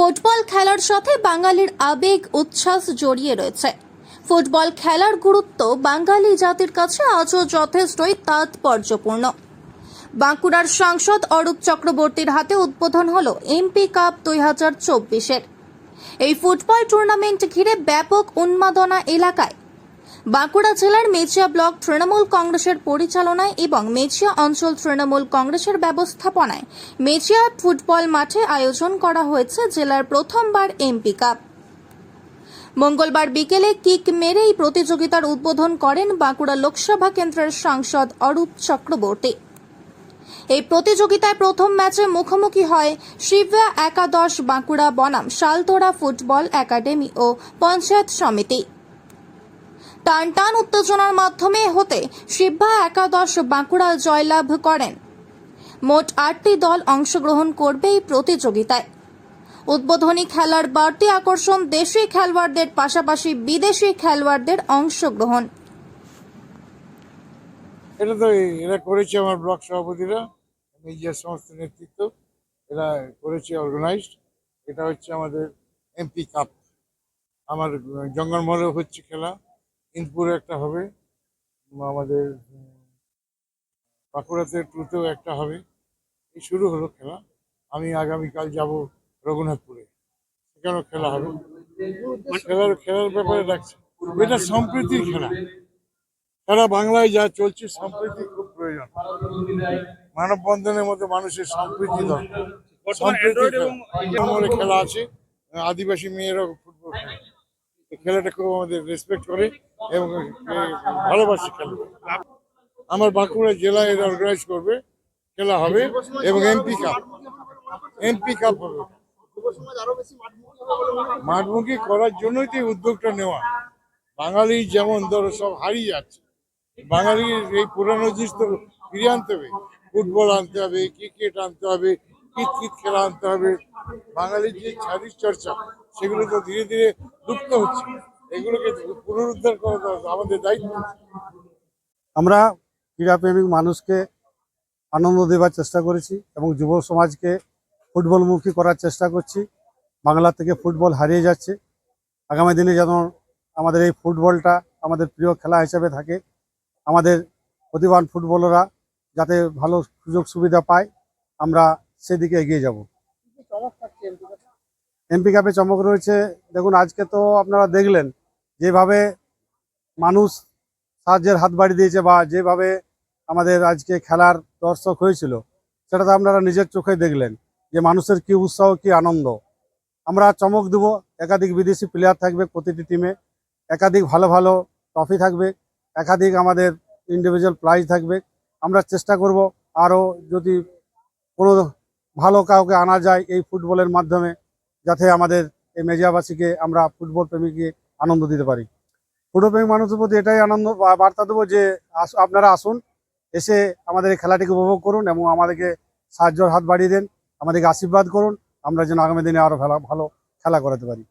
Football খেলার সাথে বাঙালির আবেগ, উচ্ছ্বাস জড়িয়ে রয়েছে। ফুটবল খেলার গুরুত্ব বাঙালি জাতির কাছে আজও যথেষ্টই তাৎপর্যপূর্ণ। বাঁকুড়ার সাংসদ অরূপ চক্রবর্তীর হাতে উদ্বোধন হল এমপি কাপ দুই হাজার চব্বিশের। এই ফুটবল টুর্নামেন্ট ঘিরে ব্যাপক উন্মাদনা এলাকায় বাঁকুড়া জেলার মেচিয়া ব্লক তৃণমূল কংগ্রেসের পরিচালনায় এবং মেচিয়া অঞ্চল তৃণমূল কংগ্রেসের ব্যবস্থাপনায় মেচিয়া ফুটবল মাঠে আয়োজন করা হয়েছে জেলার প্রথমবার এমপি কাপ। মঙ্গলবার বিকেলে কিক মেরে এই প্রতিযোগিতার উদ্বোধন করেন বাঁকুড়া লোকসভা কেন্দ্রের সাংসদ অরূপ চক্রবর্তী। এই প্রতিযোগিতায় প্রথম ম্যাচে মুখোমুখি হয় শিবা একাদশ, বাঁকুড়া বনাম, শালতোড়া ফুটবল একাডেমি ও পঞ্চায়েত সমিতি। টান টান উত্তেজনার মাধ্যমে হতে শিবা একাদশ বাঁকুড়া জয়লাভ করেন। মোট আটটি দল অংশগ্রহণ করবে এই প্রতিযোগিতায়। উদ্বোধনী খেলার বাড়তি আকর্ষণ দেশি খেলোয়াড়দের পাশাপাশি বিদেশি খেলোয়াড়দের অংশগ্রহণ। এটা তো এরা করেছে আমার ব্লক সভাপতিরা নিজের সমস্ত নেতৃত্ব, এরা করেছে অর্গানাইজড এটা হচ্ছে আমাদের এমপি কাপ আমার জঙ্গলমহলেও হচ্ছে খেলা। ইনপুরে একটা হবে আমাদের বাঁকুড়াতে টুতেও একটা হবে। এই শুরু হলো খেলা। আমি আগামীকাল যাব রঘুনাথপুরে। সেখানেও খেলা হবে। খেলার খেলার ব্যাপারে রাখছি এটা সম্প্রীতির খেলা। সারা বাংলায় যা চলছে সম্প্রীতি খুব প্রয়োজন। মানববন্ধনের মধ্যে মানুষের সম্প্রীতি দরকার। সম্প্রীতি খেলা। খেলা আছে। আদিবাসী মেয়েরা ফুটবল খেলে। খেলাটা খুব আমাদের রেসপেক্ট করে এবং ভালোবাসে খেলা। আমার বাঁকুড়া জেলায় এরা অর্গানাইজ করবে, খেলা হবে এবং এমপি কাপ এমপি কাপ হবে। মাঠমুখী করার জন্যই তো উদ্যোগটা নেওয়া। বাঙালি যেমন ধরো সব হারিয়ে যাচ্ছে। বাঙালির এই পুরানো জিনিস তো ফিরিয়ে আনতে হবে। ফুটবল আনতে হবে, ক্রিকেট আনতে হবে কিত খেলা আনতে হবে। বাঙালির যে শারীরিক চর্চা, সেগুলো তো ধীরে ধীরে লুপ্ত হচ্ছে। এগুলোকে পুনরুদ্ধার করা আমাদের দায়িত্ব। আমরা ক্রীড়াপ্রেমিক মানুষকে আনন্দ দেওয়ার চেষ্টা করেছি এবং যুব সমাজকে ফুটবলমুখী করার চেষ্টা করছি। বাংলা থেকে ফুটবল হারিয়ে যাচ্ছে। আগামী দিনে যেন আমাদের এই ফুটবলটা আমাদের প্রিয় খেলা হিসেবে থাকে। আমাদের প্রতিভান ফুটবলাররা যাতে ভালো সুযোগ সুবিধা পায়, আমরা সেদিকে এগিয়ে যাব। এমপি কাপে চমক রয়েছে। দেখুন, আজকে তো আপনারা দেখলেন যেভাবে মানুষ সাহায্যের হাত বাড়িয়ে দিয়েছে বা যেভাবে আমাদের আজকে খেলার দর্শক হয়েছিল, সেটা তো আপনারা নিজের চোখে দেখলেন যে মানুষের কি উৎসাহ, কি আনন্দ। আমরা চমক দেব, একাধিক বিদেশি প্লেয়ার থাকবে প্রতিটি টিমে একাধিক ভালো ভালো ট্রফি থাকবে, একাধিক আমাদের ইন্ডিভিজুয়াল প্রাইজ থাকবে। আমরা চেষ্টা করব আরও যদি কোনো ভালো কাউকে আনা যায় এই ফুটবলের মাধ্যমে যাতে আমাদের এই মেজিয়াবাসীকে আমরা ফুটবল প্রেমীকে আনন্দ দিতে পারি। ফুটবল প্রেমী মানুষের প্রতি এটাই আনন্দ বার্তা দেবো যে আপনারা আসুন, এসে আমাদের এই খেলাটিকে উপভোগ করুন এবং আমাদেরকে সাহায্যর হাত বাড়িয়ে দেন, আমাদেরকে আশীর্বাদ করুন, আমরা যেন আগামী দিনে আরও ভালো খেলা করাতে পারি।